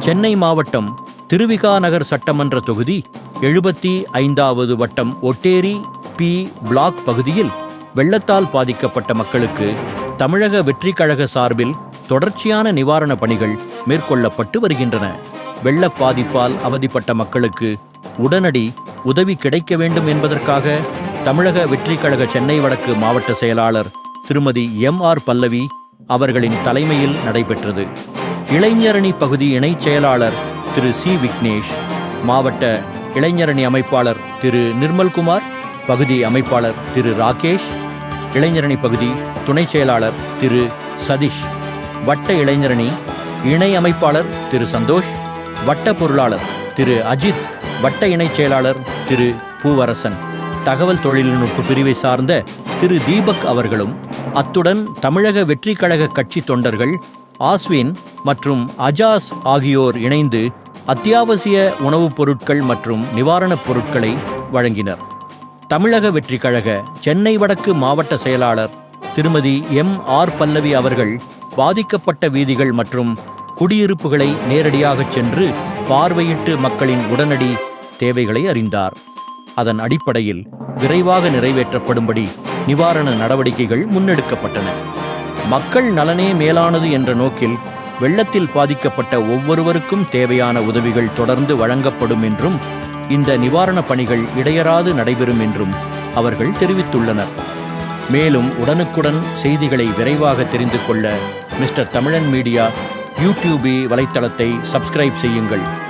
சென்னை மாவட்டம் திருவிகாநகர் சட்டமன்ற தொகுதி எழுபத்தி ஐந்தாவது வட்டம் ஒட்டேரி பி பிளாக் பகுதியில் வெள்ளத்தால் பாதிக்கப்பட்ட மக்களுக்கு தமிழக வெற்றி கழக சார்பில் தொடர்ச்சியான நிவாரணப் பணிகள் மேற்கொள்ளப்பட்டு வருகின்றன. வெள்ளப் பாதிப்பால் அவதிப்பட்ட மக்களுக்கு உடனடி உதவி கிடைக்க வேண்டும் என்பதற்காக தமிழக வெற்றி கழக சென்னை வடக்கு மாவட்ட செயலாளர் திருமதி எம் ஆர் பல்லவி அவர்களின் தலைமையில் நடைபெற்றது. இளைஞரணி பகுதி இணைச் செயலாளர் திரு சி விக்னேஷ் மாவட்ட இளைஞரணி அமைப்பாளர் திரு நிர்மல்குமார் பகுதி அமைப்பாளர் திரு ராகேஷ் இளைஞரணி பகுதி துணைச் செயலாளர் திரு சதீஷ் வட்ட இளைஞரணி இணை அமைப்பாளர் திரு சந்தோஷ் வட்ட பொருளாளர் திரு அஜித் வட்ட இணைச் செயலாளர் திரு பூவரசன். தகவல் தொழில்நுட்ப பிரிவை சார்ந்த திரு தீபக் அவர்களும் அத்துடன் தமிழக வெற்றிக்கழக கட்சி தொண்டர்கள் ஆஸ்வின் மற்றும் அஜாஸ் ஆகியோர் இணைந்து அத்தியாவசிய உணவுப் பொருட்கள் மற்றும் நிவாரணப் பொருட்களை வழங்கினர். தமிழக வெற்றிக் கழக சென்னை வடக்கு மாவட்ட செயலாளர் திருமதி எம். ஆர். பல்லவி அவர்கள் பாதிக்கப்பட்ட வீதிகள் மற்றும் குடியிருப்புகளை நேரடியாகச் சென்று பார்வையிட்டு மக்களின் உடனடி தேவைகளை அறிந்தார். அதன் அடிப்படையில் விரைவாக நிறைவேற்றப்படும்படி நிவாரண நடவடிக்கைகள் முன்னெடுக்கப்பட்டன. மக்கள் நலனே மேலானது என்ற நோக்கில் வெள்ளத்தில் பாதிக்கப்பட்ட ஒவ்வொருவருக்கும் தேவையான உதவிகள் தொடர்ந்து வழங்கப்படும் என்றும் இந்த நிவாரணப் பணிகள் இடையறாது நடைபெறும் என்றும் அவர்கள் தெரிவித்துள்ளனர். மேலும் உடனுக்குடன் செய்திகளை விரைவாக தெரிந்து கொள்ள மிஸ்டர் தமிழன் மீடியா யூடியூபி வலைத்தளத்தை சப்ஸ்கிரைப் செய்யுங்கள்.